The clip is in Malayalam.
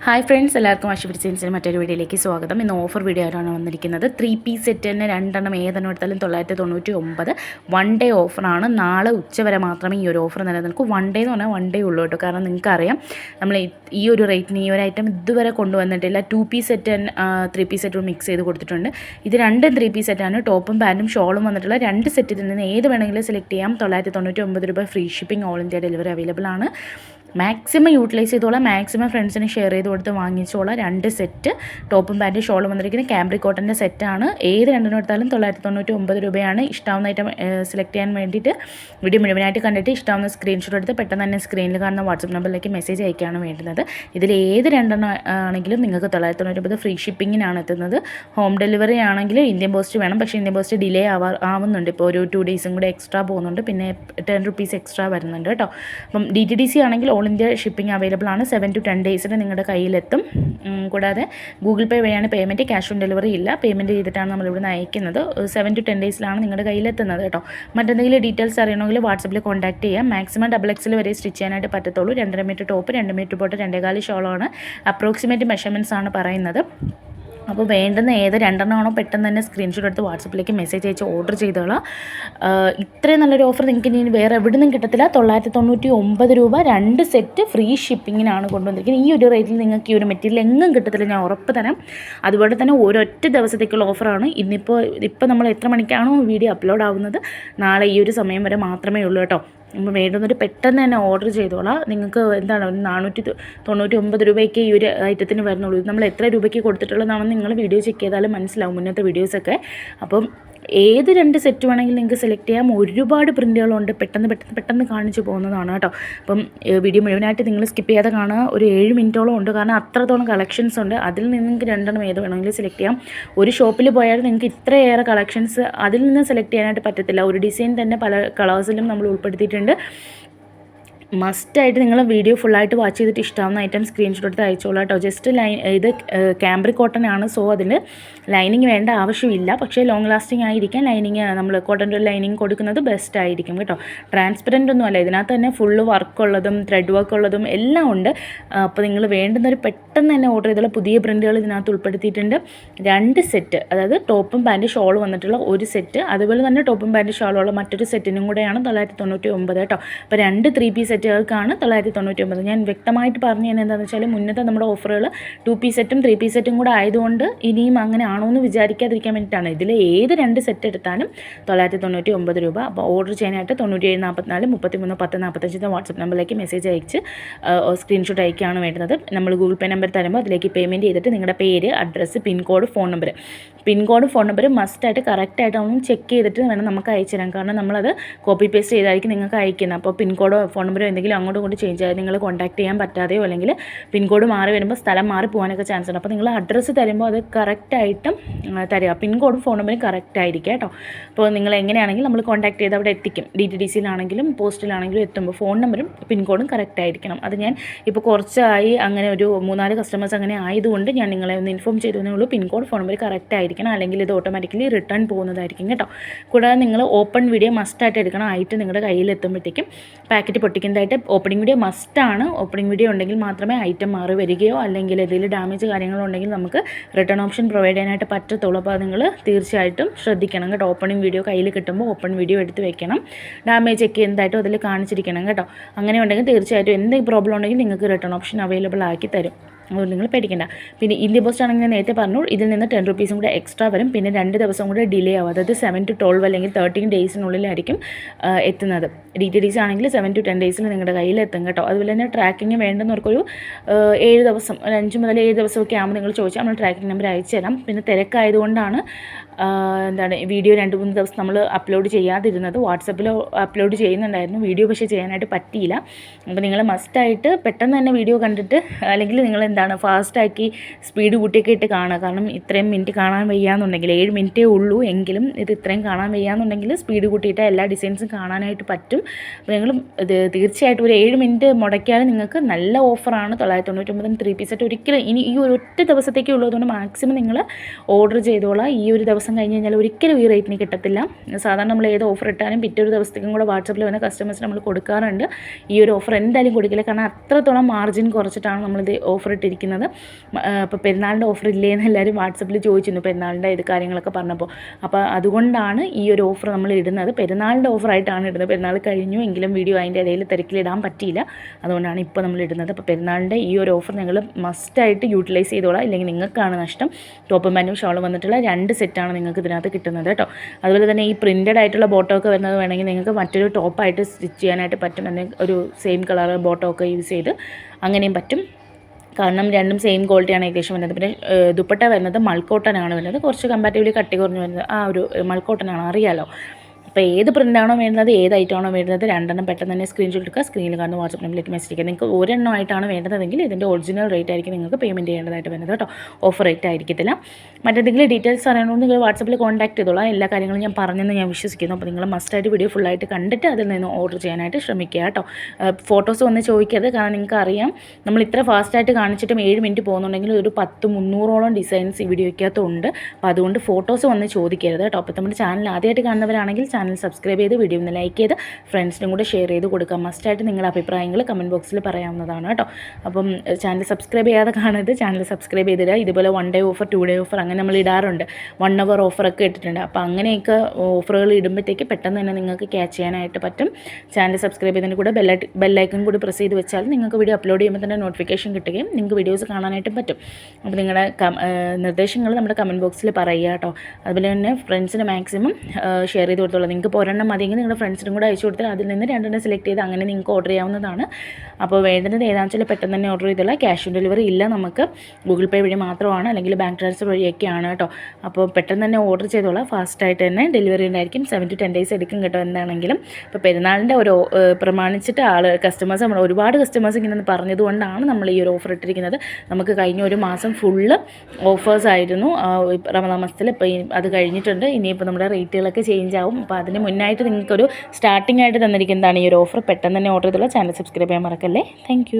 ഹായ് ഫ്രണ്ട്സ് എല്ലാവർക്കും വാശി പിടിച്ചതിന് മറ്റൊരു വീഡിയോയിലേക്ക് സ്വാഗതം. ഇന്ന് ഓഫർ വീഡിയോ ആയിട്ടാണ് വന്നിരിക്കുന്നത്. ത്രീ പീസ് സെറ്റ് തന്നെ രണ്ടെണ്ണം ഏതെണ്ണം എടുത്താലും തൊള്ളായിരത്തി തൊണ്ണൂറ്റി ഒമ്പത് വൺ ഡേ ഓഫറാണ് നാളെ ഉച്ച വരെ മാത്രമേ ഈ ഒരു ഓഫർ നിലനിൽക്കൂ. വൺ ഡേ എന്ന് പറഞ്ഞാൽ വൺ ഡേ ഉള്ളൂ കേട്ടോ. കാരണം നിങ്ങൾക്കറിയാം നമ്മൾ ഈ ഒരു റേറ്റിന് ഈ ഒരു ഐറ്റം ഇതുവരെ കൊണ്ടുവന്നിട്ടില്ല. Two piece set three piece സെറ്റും മിക്സ് ചെയ്ത് കൊടുത്തിട്ടുണ്ട്. ഇത് രണ്ടും ത്രീ പീസ് സെറ്റാണ് ടോപ്പും പാന്റും ഷോളും വന്നിട്ടുള്ള രണ്ട് സെറ്റിൽ നിന്ന് ഏത് വേണമെങ്കിലും സെലക്ട് ചെയ്യാം. തൊള്ളായിരത്തി തൊണ്ണൂറ്റി ഒമ്പത് രൂപ free shipping all India delivery available ആണ്. മാക്സിമം യൂട്ടിലൈസ് ചെയ്തോളാം. മാക്സിമം ഫ്രണ്ട്സിന് ഷെയർ ചെയ്ത് കൊടുത്ത് വാങ്ങിച്ചോളാം. രണ്ട് സെറ്റ് ടോപ്പും പാന്റും ഷോളും വന്നിരിക്കുന്നത് ക്യാമ്പ്രി കോട്ടന്റെ സെറ്റാണ് ഏത് രണ്ടിനും എടുത്താലും തൊള്ളായിരത്തി തൊണ്ണൂറ്റി ഒമ്പത് രൂപയാണ്. ഇഷ്ടാവുന്ന ഐറ്റം സെലക്ട് ചെയ്യാൻ വേണ്ടിയിട്ട് വീഡിയോ മുഴുവനായിട്ട് കണ്ടിട്ട് ഇഷ്ടാവുന്ന സ്ക്രീൻഷോട്ട് എടുത്ത് പെട്ടെന്ന് തന്നെ സ്ക്രീനിൽ കാണുന്ന വാട്സപ്പ് നമ്പറിലേക്ക് മെസ്സേജ് അയക്കുകയാണ് വേണ്ടുന്നത്. ഇതിൽ ഏത് രണ്ടെണ്ണം ആണെങ്കിലും നിങ്ങൾക്ക് തൊള്ളായിരത്തി തൊണ്ണൂറ്റി ഫ്രീ ഷിപ്പിങ്ങിനാണ് എത്തുന്നത്. ഹോം ഡെലിവറി ആണെങ്കിൽ ഇന്ത്യൻ പോസ്റ്റ് വേണം. പക്ഷേ ഇന്ത്യൻ പോസ്റ്റ് ഡിലേ ആവാ ആവുന്നുണ്ട്. ഇപ്പോൾ ഒരു ടു ഡേയ്സും കൂടെ എക്സ്ട്രാ പോകുന്നുണ്ട്. പിന്നെ ടെൻ റുപ്പീസ് എക്സ്ട്രാ വരുന്നുണ്ട് കേട്ടോ. അപ്പം ഡി ടി ഡി സി ആണെങ്കിൽ ഇന്ത്യ ഷിപ്പിംഗ് അവൈലബിൾ ആണ്. സെവൻ ടു ടെൻ ഡേയ്സിൽ നിങ്ങളുടെ കയ്യിലെത്തും. കൂടാതെ ഗൂഗിൾ പേ വഴിയാണ് പേയ്മെന്റ് ക്യാഷ് ഓൺ ഡെലിവറി ഇല്ല. പേയ്മെന്റ് ചെയ്തിട്ടാണ് നമ്മൾ ഇവിടുന്ന് അയക്കുന്നത്. സെവൻ ടു ടെൻ ഡേയ്സിലാണ് നിങ്ങളുടെ കയ്യിലെത്തുന്നത് കേട്ടോ. മറ്റെന്തെങ്കിലും ഡീറ്റെയിൽസ് അറിയണമെങ്കിൽ വാട്സപ്പിൽ കോൺടാക്ട് ചെയ്യാം. മാക്സിമം ഡബിൾ എക്സിൽ വരെ സ്റ്റിച്ച് ചെയ്യാനായിട്ട് പറ്റത്തുള്ളൂ. രണ്ടര മീറ്റർ ടോപ്പ് രണ്ട് മീറ്റർ പോട്ട് രണ്ടേകാൽ ഷോളാണ്. അപ്രോക്സിമേറ്റ് മെഷർമെന്റ്സ് ആണ് പറയുന്നത്. അപ്പോൾ വേണ്ടുന്ന ഏത് രണ്ടെണ്ണമാണോ പെട്ടെന്ന് തന്നെ സ്ക്രീൻഷോട്ട് എടുത്ത് വാട്സപ്പിലേക്ക് മെസ്സേജ് അയച്ച് ഓർഡർ ചെയ്തോളാം. ഇത്രയും നല്ലൊരു ഓഫർ നിങ്ങൾക്ക് ഇനി വേറെ എവിടെ നിന്നും കിട്ടത്തില്ല. തൊള്ളായിരത്തി തൊണ്ണൂറ്റി ഒമ്പത് രൂപ രണ്ട് സെറ്റ് ഫ്രീ ഷിപ്പിങ്ങിനാണ് കൊണ്ടുവന്നിരിക്കുന്നത്. ഈ ഒരു റേറ്റിൽ നിങ്ങൾക്ക് ഈ ഒരു മെറ്റീരിയൽ എങ്ങും കിട്ടത്തില്ല ഞാൻ ഉറപ്പ് തരാം. അതുപോലെ തന്നെ ഒരൊറ്റ ദിവസത്തേക്കുള്ള ഓഫറാണ് ഇന്നിപ്പോൾ ഇപ്പോൾ നമ്മൾ എത്ര മണിക്കാണോ വീഡിയോ അപ്ലോഡ് ആവുന്നത്? നാളെ ഈ ഒരു സമയം വരെ മാത്രമേ ഉള്ളൂ കേട്ടോ. അപ്പോൾ വേണ്ടുന്നൊരു പെട്ടെന്ന് തന്നെ ഓർഡർ ചെയ്തോളാം. നിങ്ങൾക്ക് എന്താണ് ഒരു നാനൂറ്റി തൊണ്ണൂറ്റി ഒമ്പത് രൂപയ്ക്ക് ഈ ഒരു ഐറ്റത്തിന് വരുന്നുള്ളൂ. ഇത് നമ്മൾ എത്ര രൂപയ്ക്ക് കൊടുത്തിട്ടുള്ളതാണെന്ന് നിങ്ങൾ വീഡിയോ ചെക്ക് ചെയ്താലും മനസ്സിലാവും. മുന്നത്തെ വീഡിയോസൊക്കെ അപ്പം ഏത് രണ്ട് സെറ്റ് വേണമെങ്കിലും നിങ്ങൾക്ക് സെലക്ട് ചെയ്യാം. ഒരുപാട് പ്രിന്റുകളുണ്ട് പെട്ടെന്ന് പെട്ടെന്ന് പെട്ടെന്ന് കാണിച്ചു പോകുന്നതാണ് കേട്ടോ. അപ്പം വീഡിയോ മുഴുവനായിട്ട് നിങ്ങൾ സ്കിപ്പ് ചെയ്യാതെ കാണുക. ഒരു ഏഴ് മിനിറ്റോളം ഉണ്ട്. കാരണം അത്രത്തോളം കളക്ഷൻസ് ഉണ്ട്. അതിൽ നിന്ന് നിങ്ങൾക്ക് രണ്ടെണ്ണം ഏത് വേണമെങ്കിലും സെലക്ട് ചെയ്യാം. ഒരു ഷോപ്പിൽ പോയാൽ നിങ്ങൾക്ക് ഇത്രയേറെ കളക്ഷൻസ് അതിൽ നിന്ന് സെലക്ട് ചെയ്യാനായിട്ട് പറ്റത്തില്ല. ഒരു ഡിസൈൻ തന്നെ പല കളേഴ്സിലും നമ്മൾ ഉൾപ്പെടുത്തിയിട്ടുണ്ട്. മസ്റ്റായിട്ട് നിങ്ങൾ വീഡിയോ ഫുള്ളായിട്ട് വാച്ച് ചെയ്തിട്ട് ഇഷ്ടമാവുന്ന ഐറ്റം സ്ക്രീൻഷോട്ട് എടുത്ത് അയച്ചോളാം കേട്ടോ. ജസ്റ്റ് ലൈ ഇത് ക്യാമ്പ്രി കോട്ടൺ ആണ്. സോ അതിന് ലൈനിങ് വേണ്ട ആവശ്യമില്ല. പക്ഷേ ലോങ് ലാസ്റ്റിംഗ് ആയിരിക്കാൻ ലൈനിങ് നമ്മൾ കോട്ടന്റെ ലൈനിങ് കൊടുക്കുന്നത് ബെസ്റ്റ് ആയിരിക്കും കേട്ടോ. ട്രാൻസ്പെറന്റ് ഒന്നും അല്ല ഇതിനകത്ത് തന്നെ ഫുള്ള് വർക്ക് ഉള്ളതും ത്രെഡ് വർക്ക് ഉള്ളതും എല്ലാം ഉണ്ട്. അപ്പോൾ നിങ്ങൾ വേണ്ടുന്നൊരു പെട്ടെന്ന് തന്നെ ഓർഡർ ചെയ്തുള്ള പുതിയ പ്രിന്റുകൾ ഇതിനകത്ത് ഉൾപ്പെടുത്തിയിട്ടുണ്ട്. രണ്ട് സെറ്റ് അതായത് ടോപ്പും പാന്റ് ഷോൾ വന്നിട്ടുള്ള ഒരു സെറ്റ് അതുപോലെ തന്നെ ടോപ്പും പാന്റ് ഷോളുള്ള മറ്റൊരു സെറ്റിനും കൂടെയാണ് തൊള്ളായിരത്തി തൊണ്ണൂറ്റി ഒമ്പത് കേട്ടോ. അപ്പോൾ രണ്ട് ത്രീ പീസ് സെറ്റുകൾക്കാണ് തൊള്ളായിരത്തി തൊണ്ണൂറ്റി ഒമ്പത് ഞാൻ വ്യക്തമായിട്ട് പറഞ്ഞു തന്നെ എന്താണെന്ന് വെച്ചാൽ മുന്നത്തെ നമ്മുടെ ഓഫറുകൾ ടു പീസ് സെറ്റും ത്രീ പീസ് സെറ്റും കൂടെ ആയതുകൊണ്ട് ഇനിയും അങ്ങനെ ആണോ എന്ന് വിചാരിക്കാതിരിക്കാൻ വേണ്ടിയിട്ടാണ്. ഇതിൽ ഏത് രണ്ട് സെറ്റ് എടുത്താലും തൊള്ളായിരത്തി തൊണ്ണൂറ്റി ഒമ്പത് രൂപ. അപ്പോൾ ഓർഡർ ചെയ്യാനായിട്ട് തൊണ്ണൂറ്റി ഏഴ് നാൽപ്പത്തിനാല് മുപ്പത്തി മൂന്ന് പത്ത് നാൽപ്പത്തഞ്ച് വാട്സപ്പ് നമ്പറിലേക്ക് മെസ്സേജ് അയച്ച് സ്ക്രീൻഷോട്ട് അയക്കുകയാണ് വേണ്ടത്. നമ്മൾ ഗൂഗിൾ പേ നമ്പർ തരുമ്പോൾ അതിലേക്ക് പേയ്മെന്റ് ചെയ്തിട്ട് നിങ്ങളുടെ പേര് address pincode phone number pincode phone number മസ്റ്റായിട്ട് കറക്റ്റായിട്ട് ഒന്ന് ചെക്ക് ചെയ്തിട്ട് വേണം നമുക്ക് അയച്ചു തരാം കാരണം നമ്മളത് കോപ്പി പേസ്റ്റ് ചെയ്തായിരിക്കും നിങ്ങൾക്ക് അയക്കുന്നത്. അപ്പോൾ പിൻകോഡോ ഫോൺ നമ്പറോ എന്തെങ്കിലും അങ്ങോട്ടും ഇങ്ങോട്ടും ചേഞ്ച് ആയാൽ നിങ്ങൾ കോൺടാക്ട് ചെയ്യാൻ പറ്റാതെയോ അല്ലെങ്കിൽ പിൻകോഡ് മാറി വരുമ്പോൾ സ്ഥലം മാറി പോകാനൊക്കെ ചാൻസ് ഉണ്ട്. അപ്പോൾ നിങ്ങൾ അഡ്രസ്സ് തരുമ്പോൾ അത് കറക്റ്റായിട്ടും തരിക. പിൻകോഡും ഫോൺ നമ്പറും കറക്റ്റ് ആയിരിക്കും കേട്ടോ. അപ്പോൾ നിങ്ങൾ എങ്ങനെയാണെങ്കിലും നമ്മൾ കോൺടാക്ട് ചെയ്ത് അവിടെ എത്തിക്കും. ഡി ടി ഡി സിയിലാണെങ്കിലും പോസ്റ്റിലാണെങ്കിലും എത്തുമ്പോൾ ഫോൺ നമ്പറും പിൻകോഡും കറക്റ്റ് ആയിരിക്കണം. അത് ഞാൻ ഇപ്പോൾ കുറച്ചായി അങ്ങനെ ഒരു മൂന്നാൽ കസ്റ്റമേഴ്സ് അങ്ങനെ ആയതുകൊണ്ട് ഞാൻ നിങ്ങളെ ഒന്ന് ഇൻഫോം ചെയ്തതേ ഉള്ളൂ. പിൻകോഡ് ഫോൺ നമ്പർ കറക്റ്റ് ആയിരിക്കണം. അല്ലെങ്കിൽ ഇത് ഓട്ടോമാറ്റിക്കലി റിട്ടേൺ പോകുന്നതായിരിക്കും കേട്ടോ. കൂടാതെ നിങ്ങൾ ഓപ്പൺ വീഡിയോ മസ്റ്റായിട്ട് എടുക്കണം. ആയിട്ട് നിങ്ങളുടെ കയ്യിൽ എത്തുമ്പോഴത്തേക്കും പാക്കറ്റ് പൊട്ടിക്കുന്നതായിട്ട് ഓപ്പണിംഗ് വീഡിയോ മസ്റ്റാണ് ഓപ്പണിംഗ് വീഡിയോ ഉണ്ടെങ്കിൽ മാത്രമേ ഐറ്റം മാറി വരികയോ അല്ലെങ്കിൽ എന്തെങ്കിലും ഡാമേജ് കാര്യങ്ങളോ ഉണ്ടെങ്കിൽ നമുക്ക് റിട്ടേൺ ഓപ്ഷൻ പ്രൊവൈഡ് ചെയ്യാനായിട്ട് പറ്റത്തുള്ളൂ. അപ്പോൾ നിങ്ങൾ തീർച്ചയായിട്ടും ശ്രദ്ധിക്കണം കേട്ടോ. ഓപ്പണിംഗ് വീഡിയോ കയ്യിൽ കിട്ടുമ്പോൾ ഓപ്പൺ വീഡിയോ എടുത്ത് വെക്കണം. ഡാമേജ് ഒക്കെ എന്തായിട്ടും അതിൽ കാണിച്ചിരിക്കണം കേട്ടോ. അങ്ങനെ ഉണ്ടെങ്കിൽ തീർച്ചയായിട്ടും എന്ത് പ്രോബ്ലം ഉണ്ടെങ്കിൽ നിങ്ങൾക്ക് റിട്ടേൺ ഓപ്ഷൻ അവൈലബിൾ ആക്കി തരും. അതുകൊണ്ട് നിങ്ങൾ പേടിക്കേണ്ട. പിന്നെ ഇന്ത്യ പോസ്റ്റ് ആണെങ്കിൽ ഞാൻ നേരത്തെ പറഞ്ഞു. ഇതിൽ നിന്ന് ടെൻ റുപ്പീസും കൂടെ എക്സ്ട്രാ വരും. പിന്നെ രണ്ട് ദിവസം കൂടെ ഡിലേ ആവും. അതായത് സെവൻ ടു ട്വൽവ് അല്ലെങ്കിൽ തേർട്ടീൻ ഡേയ്സിനുള്ളിലായിരിക്കും എത്തുന്നത്. ഡി ടി ഡി സി ആണെങ്കിൽ സെവൻ ടു ടെൻ ഡേയ്സിൽ നിങ്ങളുടെ കയ്യിൽ എത്തും കേട്ടോ. അതുപോലെ തന്നെ ട്രാക്കിങ് വേണ്ടുന്നവർക്കൊരു ഏഴ് ദിവസം ഒരു അഞ്ച് മുതൽ ഏഴ് ദിവസമൊക്കെ ആകുമ്പോൾ നിങ്ങൾ ചോദിച്ചാൽ നമ്മൾ ട്രാക്കിംഗ് നമ്പർ അയച്ചു തരാം. പിന്നെ തിരക്കായതുകൊണ്ടാണ് എന്താണ് വീഡിയോ രണ്ട് മൂന്ന് ദിവസം നമ്മൾ അപ്ലോഡ് ചെയ്യാതിരുന്നത്. വാട്സപ്പിൽ അപ്ലോഡ് ചെയ്യുന്നുണ്ടായിരുന്നു. വീഡിയോ പക്ഷേ ചെയ്യാനായിട്ട് പറ്റിയില്ല. അപ്പോൾ നിങ്ങൾ മസ്റ്റായിട്ട് പെട്ടെന്ന് തന്നെ വീഡിയോ കണ്ടിട്ട് അല്ലെങ്കിൽ നിങ്ങൾ എന്താണ് ഫാസ്റ്റാക്കി സ്പീഡ് കൂട്ടിയൊക്കെ ഇട്ട് കാണുക. കാരണം ഇത്രയും മിനിറ്റ് കാണാൻ വയ്യാന്നുണ്ടെങ്കിൽ ഏഴ് മിനിറ്റേ ഉള്ളൂ എങ്കിലും ഇത് ഇത്രയും കാണാൻ വയ്യാന്നുണ്ടെങ്കിൽ സ്പീഡ് കൂട്ടിയിട്ട് എല്ലാ ഡിസൈൻസും കാണാനായിട്ട് പറ്റും. അപ്പോൾ നിങ്ങൾ ഇത് തീർച്ചയായിട്ടും ഒരു ഏഴ് മിനിറ്റ് മുടക്കിയാൽ നിങ്ങൾക്ക് നല്ല ഓഫറാണ് തൊള്ളായിരത്തി തൊണ്ണൂറ്റൊമ്പതിന് ത്രീ പീസ് സെറ്റ് ഒരിക്കലും ഇനി ഈ ഒരു ഒറ്റ ദിവസത്തേക്ക് ഉള്ളതുകൊണ്ട് മാക്സിമം നിങ്ങൾ ഓർഡർ ചെയ്തോളാം. ഈ ഒരു ദിവസം കഴിഞ്ഞ് കഴിഞ്ഞാൽ ഒരിക്കലും ഈ റേറ്റിന് കിട്ടത്തില്ല. സാധാരണ നമ്മൾ ഏത് ഓഫർ ഇട്ടാലും പിറ്റേ ഒരു ദിവസത്തേക്കും കൂടെ വാട്സപ്പിൽ വന്ന കസ്റ്റമേഴ്സിന് നമ്മൾ കൊടുക്കാറുണ്ട്. ഈ ഒരു ഓഫർ എന്തായാലും കൊടുക്കില്ല. കാരണം അത്രത്തോളം മാർജിൻ കുറച്ചിട്ടാണ് നമ്മളിത് ഓഫർ ഇട്ടിരിക്കുന്നത് അപ്പോൾ പെരുന്നാളിന്റെ ഓഫർ ഇല്ലേ എന്ന് എല്ലാവരും വാട്സപ്പിൽ ചോദിച്ചിരുന്നു പെരുന്നാളിന്റെ ഇത് കാര്യങ്ങളൊക്കെ പറഞ്ഞപ്പോൾ അപ്പോൾ അതുകൊണ്ടാണ് ഈ ഒരു ഓഫർ നമ്മൾ ഇടുന്നത്. പെരുന്നാളിന്റെ ഓഫറായിട്ടാണ് ഇടുന്നത്. പെരുന്നാൾ കഴിഞ്ഞു എങ്കിലും വീഡിയോ അതിന്റെ ഇടയിൽ തിരക്കിലിടാൻ പറ്റിയില്ല. അതുകൊണ്ടാണ് ഇപ്പോൾ നമ്മൾ ഇടുന്നത്. അപ്പോൾ പെരുന്നാളിന്റെ ഈ ഒരു ഓഫർ നിങ്ങൾ മസ്റ്റായിട്ട് യൂട്ടിലൈസ് ചെയ്തോളാം. ഇല്ലെങ്കിൽ നിങ്ങൾക്കാണ് നഷ്ടം. ടോപ്പ് പാന്റും ഷോളും വന്നിട്ടുള്ള രണ്ട് സെറ്റാണ് നിങ്ങൾക്ക് ഇതിനകത്ത് കിട്ടുന്നത് കേട്ടോ. അതുപോലെ തന്നെ ഈ പ്രിന്റഡ് ആയിട്ടുള്ള ബോട്ടോ ഒക്കെ വരുന്നത് വേണമെങ്കിൽ നിങ്ങൾക്ക് മറ്റൊരു ടോപ്പായിട്ട് സ്റ്റിച്ച് ചെയ്യാനായിട്ട് പറ്റും. ഒരു സെയിം കളർ ബോട്ടോ ഒക്കെ യൂസ് ചെയ്ത് അങ്ങനെയും പറ്റും. കാരണം രണ്ടും സെയിം ക്വാളിറ്റിയാണ് ഏകദേശം വരുന്നത്. പിന്നെ ദുപ്പട്ട വരുന്നത് മൾക്കോട്ടനാണ് വരുന്നത്. കുറച്ച് കമ്പാരിറ്റീവ്ലി കട്ടി കുറഞ്ഞ് വരുന്നത് ആ ഒരു മൾക്കോട്ടനാണ്. അറിയാലോ? അപ്പോൾ ഏത് പ്രിന്റാണോ വേണ്ടത് ഏത് ഐറ്റമാണോ വേണ്ടത് രണ്ടെണ്ണം പെട്ടെന്ന് തന്നെ സ്ക്രീൻഷോട്ട് എടുക്കുക സ്ക്രീനിൽ കാണുന്ന വാട്സപ്പ് നമ്പറിലേക്ക് മെസ്സേജ് ചെയ്യുക നിങ്ങൾക്ക് ഒരെണ്ണം ആയിട്ടാണ് വേണ്ടതെങ്കിൽ ഇതിന്റെ ഒറിജിനൽ റേറ്റ് ആയിരിക്കും നിങ്ങൾക്ക് പേയ്മെന്റ് ചെയ്യേണ്ടതായിട്ട് വരുന്നത് കേട്ടോ. ഓഫർ റേറ്റ് ആയിരിക്കത്തില്ല. മറ്റെന്തെങ്കിലും ഡീറ്റെയിൽസ് അറിയണമെങ്കിൽ നിങ്ങൾ വാട്സപ്പിൽ കോൺടാക്ട് ചെയ്തോളാം. എല്ലാ കാര്യങ്ങളും ഞാൻ പറഞ്ഞെന്ന് ഞാൻ വിശ്വസിക്കുന്നു. അപ്പോൾ നിങ്ങൾ മസ്റ്റായിട്ട് വീഡിയോ ഫുള്ളായിട്ട് കണ്ടിട്ട് അതിൽ നിന്ന് ഓർഡർ ചെയ്യാനായിട്ട് ശ്രമിക്കുക കേട്ടോ. ഫോട്ടോസ് വന്ന് ചോദിക്കരുത്. കാരണം നിങ്ങൾക്ക് അറിയാം നമ്മൾ ഇത്ര ഫാസ്റ്റായിട്ട് കാണിച്ചിട്ടും ഏഴ് മിനിറ്റ് പോകുന്നുണ്ടെങ്കിൽ ഒരു പത്ത് മുന്നൂറോളം ഡിസൈൻസ് ഈ വീഡിയോയ്ക്കകത്തുണ്ട് അപ്പോൾ അതുകൊണ്ട് ഫോട്ടോസ് വന്ന് ചോദിക്കരുത് കേട്ടോ. അപ്പോൾ നമ്മുടെ ചാനൽ ആദ്യമായിട്ട് കാണുന്നവരാണെങ്കിൽ ചാനൽ സബ്സ്ക്രൈബ് ചെയ്ത് വീഡിയോ ഒന്ന് ലൈക്ക് ചെയ്ത് ഫ്രണ്ട്സിനും കൂടെ ഷെയർ ചെയ്ത് കൊടുക്കുക. മസ്റ്റായിട്ട് നിങ്ങളുടെ അഭിപ്രായങ്ങൾ കമന്റ് ബോക്സിൽ പറയാവുന്നതാണ് കേട്ടോ. അപ്പം ചാനൽ സബ്സ്ക്രൈബ് ചെയ്യാതെ കാണരുത്. ചാനൽ സബ്സ്ക്രൈബ് ചെയ്തിടുക. ഇതുപോലെ one day offer two day offer അങ്ങനെ നമ്മൾ ഇടാറുണ്ട്. വൺ അവർ ഓഫറൊക്കെ ഇട്ടിട്ടുണ്ട്. അപ്പോൾ അങ്ങനെയൊക്കെ ഓഫറുകൾ ഇടുമ്പോഴത്തേക്ക് പെട്ടെന്ന് തന്നെ നിങ്ങൾക്ക് ക്യാച്ച് ചെയ്യാനായിട്ട് പറ്റും. ചാനൽ സബ്സ്ക്രൈബ് ചെയ്തതിന് കൂടെ ബെല്ലൈ ബെല്ലൈക്കൺ കൂടി പ്രസ് ചെയ്ത് വെച്ചാൽ നിങ്ങൾക്ക് വീഡിയോ അപ്ലോഡ് ചെയ്യുമ്പോൾ തന്നെ നോട്ടിഫിക്കേഷൻ കിട്ടുകയും നിങ്ങൾക്ക് വീഡിയോസ് കാണാനായിട്ടും പറ്റും. അപ്പോൾ നിങ്ങളുടെ നിർദ്ദേശങ്ങൾ നമ്മുടെ കമന്റ് ബോക്സിൽ പറയുക കേട്ടോ. അതുപോലെ തന്നെ ഫ്രണ്ട്സിന് മാക്സിമം ഷെയർ ചെയ്ത് കൊടുത്തോളൂ. നിങ്ങൾക്ക് ഒരെണ്ണം മതിയെങ്കിൽ നിങ്ങളുടെ ഫ്രണ്ട്സിനും കൂടെ അയച്ചു കൊടുത്താൽ അതിൽ നിന്ന് രണ്ടെണ്ണം സെലക്ട് ചെയ്ത് അങ്ങനെ നിങ്ങൾക്ക് ഓർഡർ ചെയ്യാവുന്നതാണ്. അപ്പോൾ വേണ്ടുന്നത് ഏതാണെന്ന് വെച്ചാൽ പെട്ടെന്ന് തന്നെ ഓർഡർ ചെയ്തുള്ള ക്യാഷ് ഓൺ ഡെലിവറി ഇല്ല നമുക്ക്. ഗൂഗിൾ പേ വഴി മാത്രമാണ്. അല്ലെങ്കിൽ ബാങ്ക് ട്രാൻസ്ഫർ വഴിയൊക്കെയാണ് കേട്ടോ. അപ്പോൾ പെട്ടെന്ന് തന്നെ ഓർഡർ ചെയ്തോളാം. ഫാസ്റ്റായിട്ട് തന്നെ ഡെലിവറി ഉണ്ടായിരിക്കും. സെവൻ ടു ടെൻ ഡേയ്സ് എടുക്കും കേട്ടോ എന്താണെങ്കിലും. ഇപ്പോൾ പെരുന്നാളിന്റെ ഒരു പ്രമാണിച്ചിട്ട് ആൾ കസ്റ്റമേഴ്സ് നമ്മൾ ഒരുപാട് കസ്റ്റമേഴ്സ് ഇങ്ങനെ പറഞ്ഞതുകൊണ്ടാണ് നമ്മൾ ഈ ഒരു ഓഫർ ഇട്ടിരിക്കുന്നത്. നമുക്ക് കഴിഞ്ഞ ഒരു മാസം ഫുള്ള് ഓഫേഴ്സ് ആയിരുന്നു. റമദാമസത്തിൽ ഇപ്പോൾ അത് കഴിഞ്ഞിട്ടുണ്ട്. ഇനിയിപ്പോൾ നമ്മുടെ റേറ്റുകളൊക്കെ ചേഞ്ച് ആവും. അപ്പോൾ അതിന് മുന്നായിട്ട് നിങ്ങൾക്കൊരു സ്റ്റാർട്ടിംഗ് ആയിട്ട് തന്നിരിക്കുന്നതാണ് ഈ ഒരു ഓഫർ പെട്ടെന്ന് തന്നെ ഓർഡർ ചെയ്തുള്ള ചാനൽ സബ്സ്ക്രൈബ് ചെയ്യാൻ മറക്കല്ലേ? താങ്ക്